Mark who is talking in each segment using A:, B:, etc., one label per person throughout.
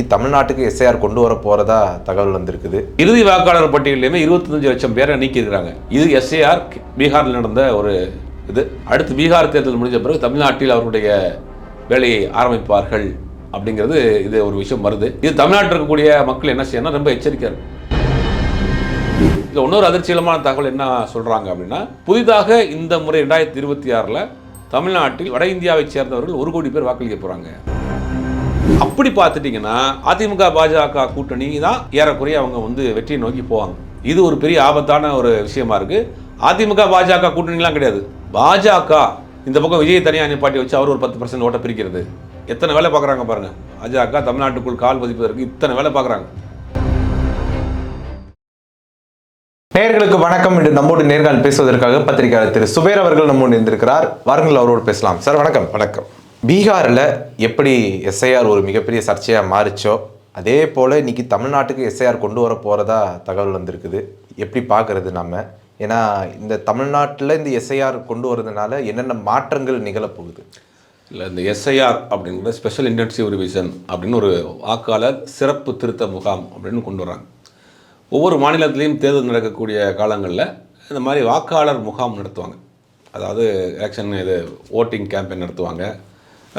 A: இன்னைக்கு தமிழ்நாட்டுக்கு எஸ்ஐஆர் கொண்டு வர போறதா தகவல் வந்திருக்குது.
B: இறுதி வாக்காளர் பட்டியலையுமே இருபத்தஞ்சு லட்சம் பேரை நீக்கியிருக்கிறாங்க. இது எஸ்ஏஆர் பீகாரில் நடந்த ஒரு இது. அடுத்து பீகார் தேர்தல் முடிஞ்ச பிறகு தமிழ்நாட்டில் அவருடைய வேலையை ஆரம்பிப்பார்கள் அப்படிங்கிறது இது ஒரு விஷயம் வருது. இது தமிழ்நாட்டில் இருக்கக்கூடிய மக்கள் என்ன செய்யணும் ரொம்ப எச்சரிக்கையாக இருக்கும் இதில் இன்னொரு அதிர்ச்சியலமான தகவல் என்ன சொல்கிறாங்க அப்படின்னா புதிதாக இந்த முறை ரெண்டாயிரத்தி இருபத்தி ஆறில் தமிழ்நாட்டில் வட இந்தியாவைச் சேர்ந்தவர்கள் ஒரு கோடி பேர் வாக்களிக்க போகிறாங்க அப்படி பார்த்துட்டிங்கன்னா அதிமுக பாஜக கூட்டணி தான் ஏறக்குறைய அவங்க வந்து வெற்றியை நோக்கி போவாங்க. இது ஒரு பெரிய ஆபத்தான ஒரு விஷயமா இருக்கு. அதிமுக பாஜக கூட்டணிலாம் கிடையாது. பாஜக இந்த பக்கம் விஜய் தனியாக நிப்பாட்டி வச்சு அவர் ஒரு பத்து பர்சன்ட் ஓட்ட பிரிக்கிறது. எத்தனை வேலை பார்க்குறாங்க பாருங்க. பாஜக தமிழ்நாட்டுக்குள் கால் பதிப்பதற்கு இத்தனை வேலை பார்க்குறாங்க.
A: நேர்களுக்கு வணக்கம். என்று நம்மோடு நேர்கள் பேசுவதற்காக பத்திரிகையாளர் திரு சுபேர் அவர்கள் நம்மோடு இருந்திருக்கிறார் வாருங்கள் அவரோடு பேசலாம். சார் வணக்கம். வணக்கம். பீகாரில் எப்படி எஸ்ஐஆர் ஒரு மிகப்பெரிய சர்ச்சையாக மாறிச்சோ அதே போல் இன்றைக்கி தமிழ்நாட்டுக்கு எஸ்ஐஆர் கொண்டு வர போகிறதா தகவல் வந்திருக்குது. எப்படி பார்க்குறது நம்ம ஏன்னா இந்த தமிழ்நாட்டில் இந்த எஸ்ஐஆர் கொண்டு வரதுனால என்னென்ன மாற்றங்கள் நிகழப்போகுது
B: இல்லை இந்த எஸ்ஐஆர் அப்படிங்கிறது ஸ்பெஷல் இன்டென்சிவ் ரிவிஷன் அப்படின்னு ஒரு வாக்காளர் சிறப்பு திருத்த முகாம் அப்படின்னு கொண்டு வராங்க ஒவ்வொரு மாநிலத்திலையும் தேர்தல் நடக்கக்கூடிய காலங்களில் இந்த மாதிரி வாக்காளர் முகாம் நடத்துவாங்க. அதாவது எலெக்ஷன் இது ஓட்டிங் கேம்பெயின் நடத்துவாங்க.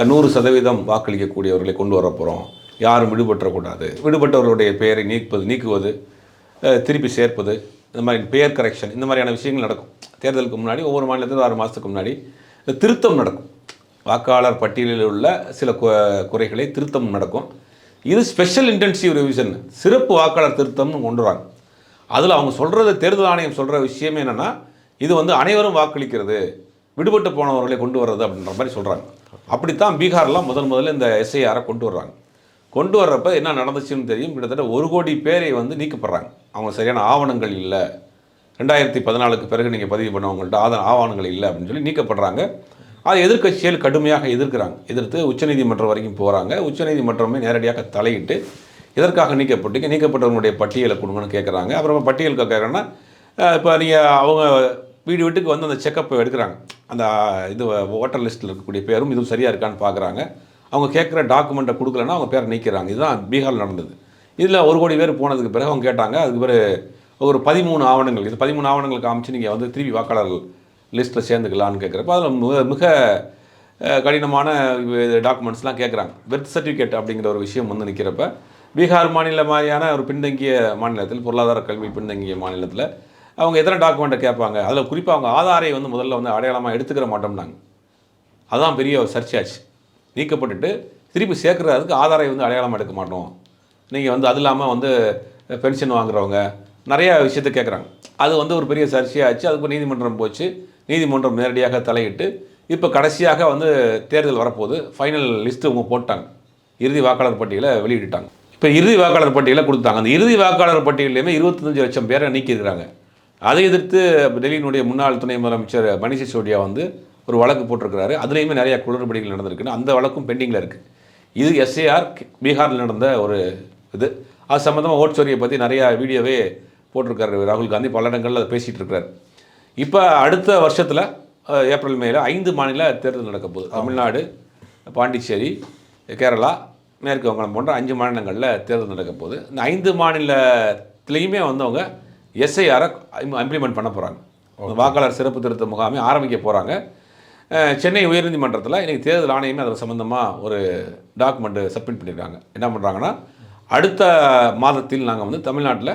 B: நூறு சதவீதம் வாக்களிக்கக்கூடியவர்களை கொண்டு வர போகிறோம் யாரும் விடுபட்டுறக்கூடாது. விடுபட்டவர்களுடைய பெயரை நீக்குவது நீக்குவது திருப்பி சேர்ப்பது இந்த மாதிரி பெயர் கரெக்ஷன் இந்த மாதிரியான விஷயங்கள் நடக்கும். தேர்தலுக்கு முன்னாடி ஒவ்வொரு மாநிலத்திலும் ஆறு மாதத்துக்கு முன்னாடி இந்த திருத்தம் நடக்கும். வாக்காளர் பட்டியலில் உள்ள சில குறைகளை திருத்தம் நடக்கும். இது ஸ்பெஷல் இன்டென்சிவ் ரிவிஷன் சிறப்பு வாக்காளர் திருத்தம்னு கொண்டு வராங்க. அதில் அவங்க சொல்கிறது தேர்தல் ஆணையம் சொல்கிற விஷயம் என்னென்னா இது வந்து அனைவரும் வாக்களிக்கிறது விடுபட்டு போனவர்களை கொண்டு வர்றது அப்படின்ற மாதிரி சொல்கிறாங்க அப்படித்தான் பீகார்லாம் முதன் முதல்ல இந்த எஸ்ஐஆரை கொண்டு வர்றாங்க. கொண்டு வர்றப்ப என்ன நடந்துச்சுன்னு தெரியும். கிட்டத்தட்ட ஒரு கோடி பேரை வந்து நீக்கப்படுறாங்க. அவங்க சரியான ஆவணங்கள் இல்லை. ரெண்டாயிரத்தி பதினாலுக்கு பிறகு நீங்கள் பதிவு பண்ணவங்கள்ட்ட ஆதார ஆவணங்கள் இல்லை அப்படின்னு சொல்லி நீக்கப்படுறாங்க. அதை எதிர்க்கட்சிகள் கடுமையாக எதிர்க்கிறாங்க. எதிர்த்து உச்சநீதிமன்றம் வரைக்கும் போகிறாங்க உச்சநீதிமன்றமே நேரடியாக தலையிட்டு இதற்காக நீக்கப்பட்டீங்க? நீக்கப்பட்டவங்களுடைய பட்டியலை கொடுங்கன்னு கேட்குறாங்க அப்புறம் பட்டியல் கேட்குறாங்கன்னா இப்போ நீங்கள் அவங்க வீடு வீட்டுக்கு வந்து அந்த செக்கப் எடுக்கிறாங்க. அந்த இது ஓட்டர் லிஸ்ட்டில் இருக்கக்கூடிய பேரும் இதுவும் சரியாக இருக்கான்னு பார்க்குறாங்க அவங்க கேட்குற டாக்குமெண்ட்டை கொடுக்கலன்னா அவங்க பேரை நீக்கிறாங்க. இதுதான் பீகாரில் நடந்தது. இதில் ஒரு கோடி பேர் போனதுக்கு பிறகு அவங்க கேட்டாங்க அதுக்கு பிறகு ஒரு பதிமூணு ஆவணங்கள் இது பதிமூணு ஆவணங்கள் காமிச்சு நீங்கள் வந்து திருப்பி வாக்காளர்கள் லிஸ்ட்டில் சேர்ந்துக்கலான்னு கேட்குறப்ப அதில் மிக மிக கடினமான டாக்குமெண்ட்ஸ்லாம் கேட்குறாங்க பெர்த் சர்டிஃபிகேட் அப்படிங்கிற ஒரு விஷயம் வந்து நிற்கிறப்ப பீகார் மாநில மாதிரியான ஒரு பின்தங்கிய மாநிலத்தில் பொருளாதார கல்வி பின்தங்கிய மாநிலத்தில் அவங்க எத்தனை டாக்குமெண்ட்டை கேட்பாங்க? அதில் குறிப்பாக அவங்க ஆதாரை வந்து முதல்ல வந்து அடையாளமாக எடுத்துக்கிற மாட்டோம்னாங்க. அதுதான் பெரிய ஒரு நீக்கப்பட்டுட்டு திருப்பி சேர்க்குறதுக்கு ஆதாரை வந்து அடையாளமாக எடுக்க மாட்டோம். நீங்கள் வந்து அது இல்லாமல் வந்து பென்ஷன் வாங்குறவங்க நிறையா விஷயத்த கேட்குறாங்க. அது வந்து ஒரு பெரிய சர்ச்சையாச்சு. அதுக்கு நீதிமன்றம் போச்சு. நீதிமன்றம் நேரடியாக தலையிட்டு இப்போ கடைசியாக வந்து தேர்தல் வரப்போகுது. ஃபைனல் லிஸ்ட்டு அவங்க போட்டாங்க. இறுதி வாக்காளர் பட்டியலை வெளியிட்டாங்க இப்போ இறுதி வாக்காளர் பட்டியலை கொடுத்தாங்க அந்த இறுதி வாக்காளர் பட்டியலையுமே இருபத்தஞ்சு லட்சம் பேரை நீக்கியிருக்கிறாங்க. அதை எதிர்த்து டெல்லியினுடைய முன்னாள் துணை முதலமைச்சர் மணிஷ் சிசோடியா வந்து ஒரு வழக்கு போட்டிருக்கிறாரு. அதுலேயுமே நிறைய குளறுபடிகள் நடந்திருக்குன்னு அந்த வழக்கும் பெண்டிங்கில் இருக்குது இது எஸ்ஏஆர் பீகாரில் நடந்த ஒரு இது. அது சம்மந்தமாக ஓட்சோரியை பற்றி நிறையா வீடியோவே போட்டிருக்காரு ராகுல் காந்தி. பல இடங்களில் அதை பேசிகிட்டு இருக்கிறார் இப்போ அடுத்த வருஷத்தில் ஏப்ரல் மேல ஐந்து மாநில தேர்தல் நடக்க போகுது. தமிழ்நாடு பாண்டிச்சேரி கேரளா மேற்கு வங்காளம் போன்ற அஞ்சு மாநிலங்களில் தேர்தல் நடக்க போகுது. இந்த ஐந்து மாநிலத்திலையுமே வந்தவங்க எஸ்ஐஆரை இம்ப்ளிமெண்ட் பண்ண போகிறாங்க வாக்காளர் சிறப்பு திருத்த முகாமை ஆரம்பிக்க போகிறாங்க சென்னை உயர்நீதிமன்றத்தில் இன்றைக்கி தேர்தல் ஆணையமே அது சம்மந்தமாக ஒரு டாக்குமெண்ட்டு சப்மிட் பண்ணியிருக்காங்க என்ன பண்ணுறாங்கன்னா அடுத்த மாதத்தில் நாங்கள் வந்து தமிழ்நாட்டில்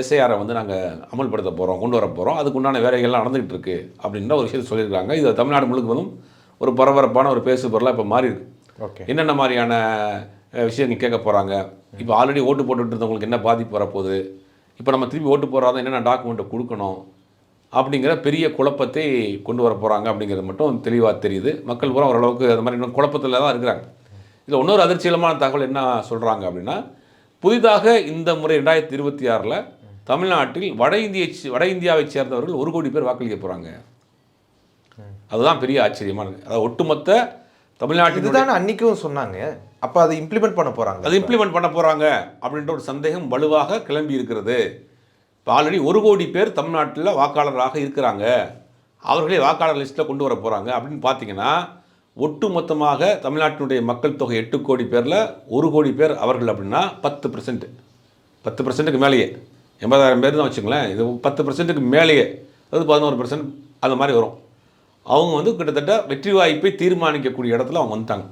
B: எஸ்ஐஆரை வந்து நாங்கள் அமல்படுத்த போகிறோம் கொண்டு வர போகிறோம் அதுக்கு உண்டான வேலைகள்லாம் நடந்துகிட்டு இருக்கு அப்படின்ற ஒரு விஷயத்தை சொல்லியிருக்காங்க. இது தமிழ்நாடு முழுவதும் ஒரு பரபரப்பான ஒரு பேசு பொருளாக இப்போ மாறி இருக்கு.
A: ஓகே
B: என்னென்ன மாதிரியான விஷயங்கள் கேட்க போகிறாங்க இப்போ ஆல்ரெடி ஓட்டு போட்டுட்டு இருந்தவங்களுக்கு என்ன பாதிப்பு வரப்போகுது? இப்போ நம்ம திருப்பி ஓட்டு போடுறாதான் என்னென்ன டாக்குமெண்ட்டை கொடுக்கணும் அப்படிங்கிற பெரிய குழப்பத்தை கொண்டு வர போகிறாங்க அப்படிங்கிறது மட்டும் தெளிவாக தெரியுது. மக்கள் பூரா ஓரளவுக்கு அது மாதிரி இன்னும் குழப்பத்தில் தான் இருக்கிறாங்க. இதில் இன்னொரு அதிர்ச்சியலமான தகவல் என்ன சொல்கிறாங்க அப்படின்னா புதிதாக இந்த முறை ரெண்டாயிரத்தி இருபத்தி ஆறில் தமிழ்நாட்டில் வட இந்திய வட இந்தியாவைச் சேர்ந்தவர்கள் ஒரு கோடி பேர் வாக்களிக்க போகிறாங்க அதுதான் பெரிய ஆச்சரியமானது. அதாவது ஒட்டுமொத்த தமிழ்நாட்டில்
A: இதுதானே அன்னைக்கும் சொன்னாங்க. அப்போ அதை இம்ப்ளிமெண்ட் பண்ண போறாங்க
B: அது இம்ப்ளிமெண்ட் பண்ண போகிறாங்க அப்படின்ற ஒரு சந்தேகம் வலுவாக கிளம்பி இருக்கிறது. இப்போ ஆல்ரெடி ஒரு கோடி பேர் தமிழ்நாட்டில் வாக்காளராக இருக்கிறாங்க. அவர்களே வாக்காளர் லிஸ்ட்டில் கொண்டு வர போகிறாங்க அப்படின்னு பார்த்தீங்கன்னா ஒட்டு மொத்தமாக தமிழ்நாட்டினுடைய மக்கள் தொகை எட்டு கோடி பேரில் ஒரு கோடி பேர் அவர்கள் அப்படின்னா பத்து பர்சன்ட் பத்து பர்சன்ட்டுக்கு மேலேயே. எண்பதாயிரம் பேர் தான் வச்சுங்களேன். இது பத்து பர்சன்ட்டுக்கு மேலேயே. அதாவது பதினோரு பர்சன்ட் அந்த மாதிரி வரும். அவங்க வந்து கிட்டத்தட்ட வெற்றி வாய்ப்பை தீர்மானிக்கக்கூடிய இடத்துல அவங்க வந்துட்டாங்க.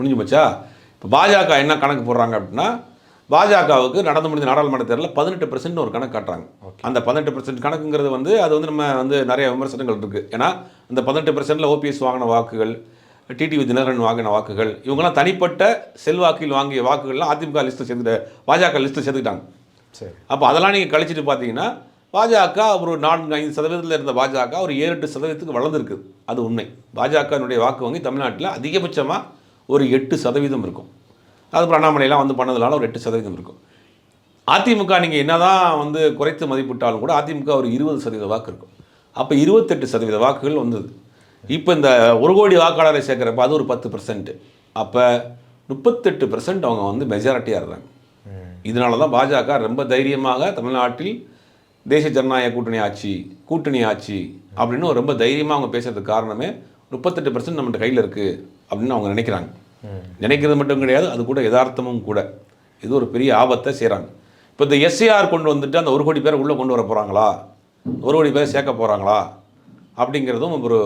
B: முடிஞ்சு போச்சா? இப்போ பாஜக என்ன கணக்கு போடுறாங்க அப்படின்னா பாஜகவுக்கு நடந்து முடிஞ்ச நாடாளுமன்ற தேர்தலில் பதினெட்டு பர்சன்ட் ஒரு கணக்கு காட்டுறாங்க. அந்த பதினெட்டு பர்சன்ட் கணக்குங்கிறது வந்து அது வந்து நம்ம வந்து நிறைய விமர்சனங்கள் இருக்குது ஏன்னா அந்த பதினெட்டு பர்சன்ட்டில் ஓபிஎஸ் வாங்கின வாக்குகள் டிடிவி தினகரன் வாங்கின வாக்குகள் இவங்கெல்லாம் தனிப்பட்ட செல்வாக்கில் வாங்கிய வாக்குகள்லாம் அதிமுக லிஸ்ட்டில் சேர்ந்துட்டு பாஜக லிஸ்ட்டில் சேர்த்துக்கிட்டாங்க.
A: சரி.
B: அப்போ அதெல்லாம் நீங்கள் கழிச்சிட்டு பார்த்தீங்கன்னா பாஜக ஒரு நான்கு ஐந்து சதவீதத்தில் இருந்த பாஜக ஒரு ஏழு எட்டு சதவீதத்துக்கு வளர்ந்துருக்குது அது உண்மை. பாஜகனுடைய வாக்கு வங்கி தமிழ்நாட்டில் அதிகபட்சமாக ஒரு எட்டு சதவீதம் இருக்கும். அதுக்கப்புறம் அண்ணாமலையெல்லாம் வந்து பண்ணதுனால ஒரு எட்டு சதவீதம் இருக்கும். அதிமுக நீங்கள் என்னதான் வந்து குறைத்து மதிப்பிட்டாலும் கூட அதிமுக ஒரு இருபது சதவீத வாக்கு இருக்கும். அப்போ இருபத்தெட்டு சதவீத வாக்குகள் வந்தது. இப்போ இந்த ஒரு கோடி வாக்காளரை சேர்க்குறப்ப அது ஒரு பத்து பர்சன்ட் அப்போ முப்பத்தெட்டு பர்சன்ட் அவங்க வந்து மெஜாரிட்டியாக இருக்காங்க. இதனால தான் பாஜக ரொம்ப தைரியமாக தமிழ்நாட்டில் தேசிய ஜனநாயக கூட்டணி ஆட்சி கூட்டணி ஆட்சி அப்படின்னு ரொம்ப தைரியமாக அவங்க பேசுறதுக்கு காரணமே முப்பத்தெட்டு பர்சன்ட் நம்மகிட்ட கையில் இருக்குது அப்படின்னு அவங்க நினைக்கிறாங்க. நினைக்கிறது மட்டும் கிடையாது அது கூட யதார்த்தமும் கூட. இது ஒரு பெரிய ஆபத்தை செய்கிறாங்க இப்போ இந்த எஸ்ஏஆர் கொண்டு வந்துட்டு அந்த ஒரு கோடி பேரை உள்ளே கொண்டு வர போகிறாங்களா ஒரு கோடி பேரை சேர்க்க போகிறாங்களா அப்படிங்கிறதும் ஒரு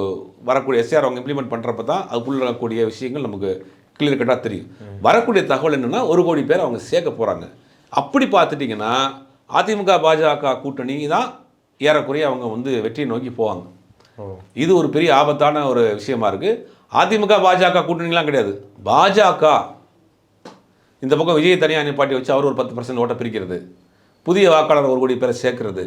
B: வரக்கூடிய எஸ்ஆர் அவங்க இம்ப்ளிமெண்ட் பண்ணுறப்ப தான் அதுக்குள்ள இருக்கக்கூடிய விஷயங்கள் நமக்கு கிளியர் கட்டாக தெரியும். வரக்கூடிய தகவல் என்னென்னா ஒரு கோடி பேர் அவங்க சேர்க்க போகிறாங்க அப்படி பார்த்துட்டிங்கன்னா அதிமுக பாஜக கூட்டணி தான் ஏறக்குறைய அவங்க வந்து வெற்றியை நோக்கி போவாங்க. இது ஒரு பெரிய ஆபத்தான ஒரு விஷயமா இருக்குது அதிமுக பாஜக கூட்டணிலாம் கிடையாது. பாஜக. இந்த பக்கம் விஜய் தனியாக நிப்பாட்டி வச்சு அவர் ஒரு பத்து பர்சன்ட் ஓட்டை பிரிக்கிறது. புதிய வாக்காளர் ஒரு கோடி பேரை சேர்க்கறது.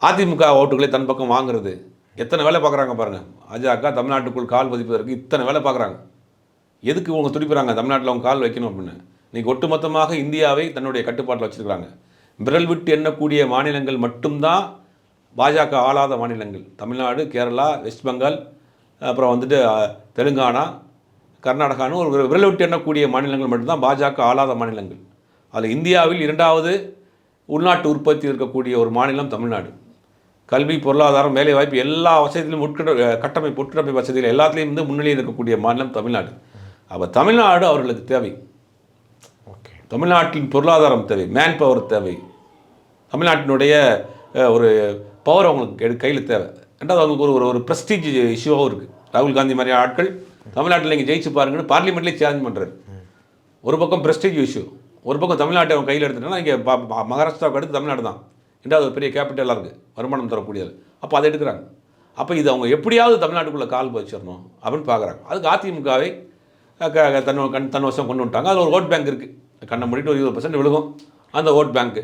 B: அதிமுக ஓட்டுகளை தன் பக்கம் வாங்குறது. எத்தனை வேலை பார்க்குறாங்க பாருங்கள் பாஜக தமிழ்நாட்டுக்குள் கால் பதிப்பதற்கு இத்தனை வேலை பார்க்குறாங்க. எதுக்கு இவங்க துடிப்புறாங்க? தமிழ்நாட்டில் அவங்க கால் வைக்கணும் அப்படின்னு. இன்னைக்கு ஒட்டுமொத்தமாக இந்தியாவை தன்னுடைய கட்டுப்பாட்டில் வச்சுருக்கிறாங்க. விரல் விட்டு எண்ணக்கூடிய மாநிலங்கள் மட்டும்தான் பாஜக ஆளாத மாநிலங்கள். தமிழ்நாடு கேரளா வெஸ்ட் பெங்கால் அப்புறம் வந்துட்டு தெலுங்கானா கர்நாடகான்னு ஒரு விரல் விட்டு எண்ணக்கூடிய மாநிலங்கள் மட்டும்தான். பாஜக ஆளாத மாநிலங்கள். அதில் இந்தியாவில் இரண்டாவது உள்நாட்டு உற்பத்தி இருக்கக்கூடிய ஒரு மாநிலம் தமிழ்நாடு. கல்வி பொருளாதாரம் வேலைவாய்ப்பு எல்லா வசதியிலும் உட்கட்ட கட்டமைப்பு உட்கட்டமைப்பு வசதிகள் எல்லாத்துலேயும் வந்து முன்னிலையில் இருக்கக்கூடிய மாநிலம் தமிழ்நாடு. அப்போ தமிழ்நாடு அவர்களுக்கு தேவை.
A: ஓகே.
B: தமிழ்நாட்டின் பொருளாதாரம் தேவை மேன் பவர் தேவை. தமிழ்நாட்டினுடைய ஒரு பவர் அவங்களுக்கு கையில் தேவை. ரெண்டாவது அவங்களுக்கு ஒரு ஒரு ஒரு ப்ரெஸ்டீஜ் இஷ்யூவாகவும் இருக்குது ராகுல் காந்தி மாதிரி ஆட்கள் தமிழ்நாட்டில் நீங்கள் ஜெயிச்சு பாருங்கன்னு பார்லிமெண்ட்லேயே சேலஞ்ச் பண்ணுறாரு ஒரு பக்கம் ப்ரெஸ்டீஜ் இஷ்யூ ஒரு பக்கம் தமிழ்நாட்டை அவன் கையில் எடுத்துட்டோன்னா இங்கே மகாராஷ்டிராவுக்கு அடுத்து தமிழ்நாடு தான். ரெண்டாவது ஒரு பெரிய கேபிட்டலாக இருக்குது வருமானம் தரக்கூடியது. அப்போ அதை எடுக்கிறாங்க. அப்போ இது அவங்க எப்படியாவது தமிழ்நாட்டுக்குள்ளே கால் வச்சிடணும் அப்படின்னு பார்க்குறாங்க அதுக்கு அதிமுகவை க- தன் கண் தன் வசம் கொண்டு வந்துட்டாங்க. அதில் ஒரு ஓட் பேங்க் இருக்குது கண்ணை மூடிட்டு ஒரு இருபது பர்சன்ட் விழுகும். அந்த ஓட் பேங்க்கு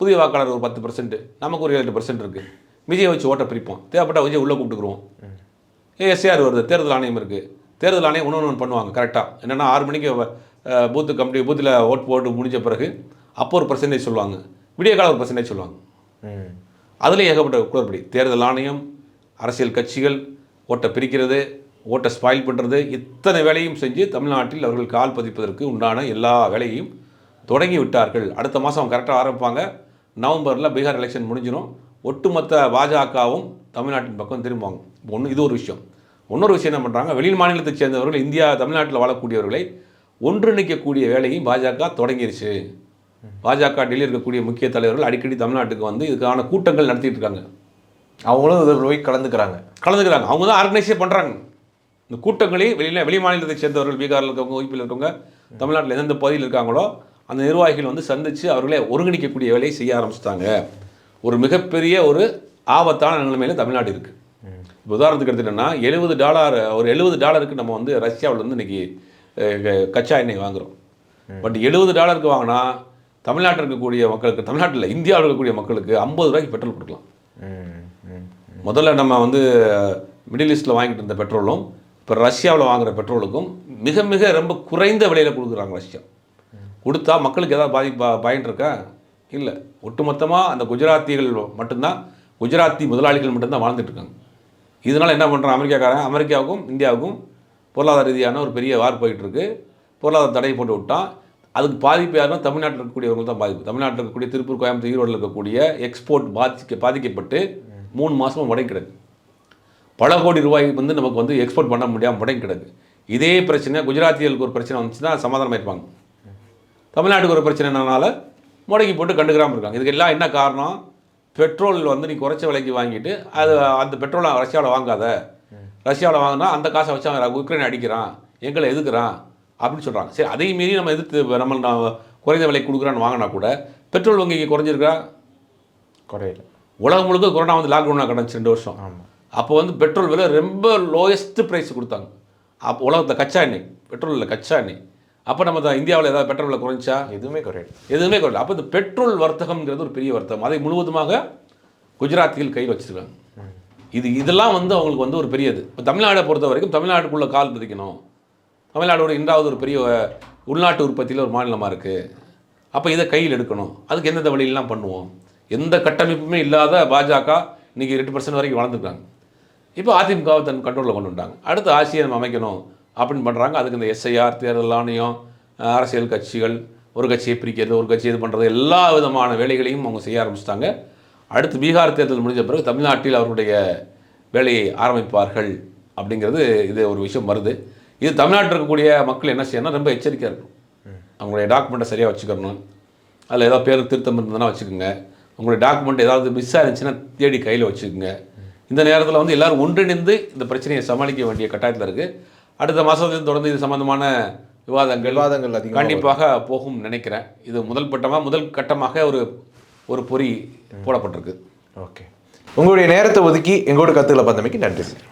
B: புதிய வாக்காளர் ஒரு பத்து பர்சன்ட் நமக்கு ஒரு ஏழு பர்சன்ட் இருக்குது விஜயை வச்சு ஓட்டை பிரிப்போம். தேவைப்பட்ட விஜய் உள்ளே கூப்பிட்டுக்குருவோம். ஏஎஸ்ஆர் வருது. தேர்தல் ஆணையம் இருக்குது தேர்தல் ஆணையம் ஒன்று ஒன்று பண்ணுவாங்க கரெக்டாக என்னென்னா ஆறு மணிக்கு பூத்து கமிட்டி பூத்தில் ஓட் போட்டு முடிஞ்ச பிறகு அப்போ ஒரு பர்சன்டேஜ் சொல்லுவாங்க. விடிய கால ஒரு பர்சன்டேஜ் சொல்லுவாங்க. அதுலேயும் ஏகப்பட்ட குளறுபடி. தேர்தல் ஆணையம் அரசியல் கட்சிகள் ஓட்டை பிரிக்கிறது ஓட்டை ஸ்பாயில் பண்ணுறது இத்தனை வேலையும் செஞ்சு தமிழ்நாட்டில் அவர்கள் கால் பதிப்பதற்கு உண்டான எல்லா வேலையையும் தொடங்கி விட்டார்கள். அடுத்த மாதம் கரெக்டாக ஆரம்பிப்பாங்க. நவம்பரில் பீகார் எலெக்ஷன் முடிஞ்சிடும் ஒட்டுமொத்த பாஜகவும் தமிழ்நாட்டின் பக்கம் திரும்புவாங்க. ஒன்று இது ஒரு விஷயம். இன்னொரு விஷயம் என்ன பண்ணுறாங்க வெளி மாநிலத்தைச் சேர்ந்தவர்கள் இந்தியா தமிழ்நாட்டில் வாழக்கூடியவர்களை ஒன்றிணைக்கக்கூடிய வேலையும் பாஜக தொடங்கிருச்சு. பாஜக டெல்லி இருக்கக்கூடிய முக்கிய தலைவர்கள் அடிக்கடி தமிழ்நாட்டுக்கு வந்து இதுக்கான கூட்டங்கள் நடத்திட்டு இருக்காங்க.
A: அவங்களும் இதில் போய் கலந்துக்கிறாங்க.
B: கலந்துக்கிறாங்க. அவங்க தான் ஆர்கனைஸே பண்ணுறாங்க இந்த கூட்டங்களை வெளியில் வெளி மாநிலத்தை சேர்ந்தவர்கள் பீகாரில் இருக்கவங்க ஒய்பில் இருக்கவங்க தமிழ்நாட்டில் எந்தெந்த பகுதியில் இருக்காங்களோ அந்த நிர்வாகிகள் வந்து சந்தித்து அவர்களே ஒருங்கிணைக்கக்கூடிய வேலையை செய்ய ஆரம்பிச்சிட்டாங்க. ஒரு மிகப்பெரிய ஒரு ஆபத்தான நிலைமையில தமிழ்நாடு இருக்குது இப்போ உதாரணத்துக்கு எடுத்துட்டோம்னா எழுபது டாலர் ஒரு எழுபது டாலருக்கு நம்ம வந்து ரஷ்யாவில் இன்றைக்கி இன்னைக்கு கச்சா எண்ணெய் வாங்குறோம். பட் எழுபது டாலருக்கு வாங்கினா தமிழ்நாட்டில் இருக்கக்கூடிய மக்களுக்கு தமிழ்நாட்டில் இந்தியாவில் இருக்கக்கூடிய மக்களுக்கு ஐம்பது ரூபாய்க்கு பெட்ரோல் கொடுக்கலாம். முதல்ல நம்ம வந்து மிடில் ஈஸ்ட்டில் வாங்கிட்டு இருந்த பெட்ரோலும் இப்போ ரஷ்யாவில் வாங்குகிற பெட்ரோலுக்கும் மிக மிக ரொம்ப குறைந்த விலையில் கொடுக்குறாங்க ரஷ்யா. கொடுத்தா மக்களுக்கு ஏதாவது பாதி பயன் இருக்கா? இல்லை. ஒட்டுமொத்தமாக அந்த குஜராத்திகள் மட்டும்தான் குஜராத்தி முதலாளிகள் மட்டும்தான் வாழ்ந்துட்டுருக்காங்க. இதனால் என்ன பண்ணுறான் அமெரிக்காக்காரன்? அமெரிக்காவுக்கும் இந்தியாவுக்கும் பொருளாதார ரீதியான ஒரு பெரிய வார் போயிட்டுருக்கு. பொருளாதார தடையை போட்டு விட்டான். அதுக்கு பாதிப்பு யாருன்னா தமிழ்நாட்டில் இருக்கக்கூடியவங்க தான் பாதிப்பு. தமிழ்நாட்டில் இருக்கக்கூடிய திருப்பூர் கோயம்புத்தூர் ஈரோடில் இருக்கக்கூடிய எக்ஸ்போர்ட் பாதிக்க பாதிக்கப்பட்டு மூணு மாதமும் முடங்கி கிடக்கு பல கோடி ரூபாய் வந்து நமக்கு வந்து எக்ஸ்போர்ட் பண்ண முடியாமல் முடங்கி கிடக்கு இதே பிரச்சனை குஜராத்திகளுக்கு ஒரு பிரச்சனை வந்துச்சுன்னா சமாதானம் இருப்பாங்க தமிழ்நாட்டுக்கு ஒரு பிரச்சனைனால முடக்கி போட்டு கண்டுக்கிறாமல் இருக்காங்க. இதுக்கு எல்லாம் என்ன காரணம்? பெட்ரோல் வந்து நீ குறைச்ச விலைக்கு வாங்கிட்டு அது அந்த பெட்ரோலை ரஷ்யாவில் வாங்காத. ரஷ்யாவில் வாங்கினா அந்த காசை வச்சு அவன் உக்ரைன் அடிக்கிறான். எங்களை எதுக்குறான் அப்படின்னு சொல்கிறாங்க சரி அதையும் மீறி நம்ம எதிர்த்து நம்ம நான் குறைந்த விலைக்கு கொடுக்குறான்னு வாங்கினா கூட பெட்ரோல் வங்கிக்கு குறைஞ்சிருக்கா?
A: குறையல.
B: உலகம் முழுக்க கொரோனா வந்து லாக்டவுனாக கிடந்துச்சு ரெண்டு வருஷம்.
A: ஆமாம்
B: அப்போ வந்து பெட்ரோல் விலை ரொம்ப லோயஸ்ட் ப்ரைஸ் கொடுத்தாங்க. அப்போ உலகத்தில் கச்சா எண்ணெய். பெட்ரோல் இல்லை கச்சா எண்ணெய். அப்போ நம்ம இந்தியாவில் ஏதாவது பெட்ரோல் விலை குறைஞ்சா?
A: எதுவுமே குறையல.
B: எதுவுமே குறையல. அப்போ இந்த பெட்ரோல் வர்த்தகம்ங்கிறது ஒரு பெரிய வர்த்தகம் அதை முழுவதுமாக குஜராத்திகள் கையில் வச்சிருக்காங்க. இது இதெல்லாம் வந்து அவங்களுக்கு வந்து ஒரு பெரியது. இப்போ தமிழ்நாடை பொறுத்த வரைக்கும் தமிழ்நாட்டுக்குள்ளே கால் பதிக்கணும். தமிழ்நாடோட இரண்டாவது ஒரு பெரிய உள்நாட்டு உற்பத்தியில் ஒரு மாநிலமாக இருக்குது அப்போ இதை கையில் எடுக்கணும். அதுக்கு எந்தெந்த வழியெல்லாம் பண்ணுவோம்? எந்த கட்டமைப்புமே இல்லாத பாஜக இன்னைக்கு ரெண்டு பர்சன்ட் வரைக்கும் வளர்ந்துருக்காங்க. இப்போ அதிமுகவை தன் கண்ட்ரோலில் கொண்டு வந்துட்டாங்க. அடுத்து ஆட்சியை நம்ம அமைக்கணும். அப்படின்னு பண்ணுறாங்க அதுக்கு இந்த எஸ்ஐஆர் தேர்தல் ஆணையம் அரசியல் கட்சிகள் ஒரு கட்சியை பிரிக்கிறது ஒரு கட்சி இது பண்ணுறது எல்லா விதமான வேலைகளையும் அவங்க செய்ய ஆரம்பிச்சிட்டாங்க. அடுத்து பீகார் தேர்தல் முடிஞ்ச பிறகு தமிழ்நாட்டில் அவருடைய வேலையை ஆரம்பிப்பார்கள் அப்படிங்கிறது இது ஒரு விஷயம் வருது. இது தமிழ்நாட்டில் இருக்கக்கூடிய மக்கள் என்ன செய்யணும் ரொம்ப எச்சரிக்கையாக இருக்கணும். அவங்களுடைய டாக்குமெண்ட்டை சரியாக வச்சுக்கணும். அதில் ஏதாவது பேர் திருத்தம் இருந்ததுன்னா வச்சுக்கோங்க. உங்களுடைய டாக்குமெண்ட் ஏதாவது மிஸ் ஆயிருந்துச்சுன்னா தேடி கையில் வச்சுக்கோங்க. இந்த நேரத்தில் வந்து எல்லாரும் ஒன்றிணைந்து இந்த பிரச்சனையை சமாளிக்க வேண்டிய கட்டாயத்தில் இருக்குது அடுத்த மாதத்தில் தொடர்ந்து இது சம்பந்தமான விவாதங்கள்
A: விவாதங்கள் அதிகமாக
B: கண்டிப்பாக போகும் நினைக்கிறேன். இது முதல் பட்டமாக முதல் கட்டமாக ஒரு ஒரு பொறி போடப்பட்டிருக்கு.
A: ஓகே. உங்களுடைய நேரத்தை ஒதுக்கி எங்களோட கருத்துக்களை பந்தமைக்கு நன்றி. சார்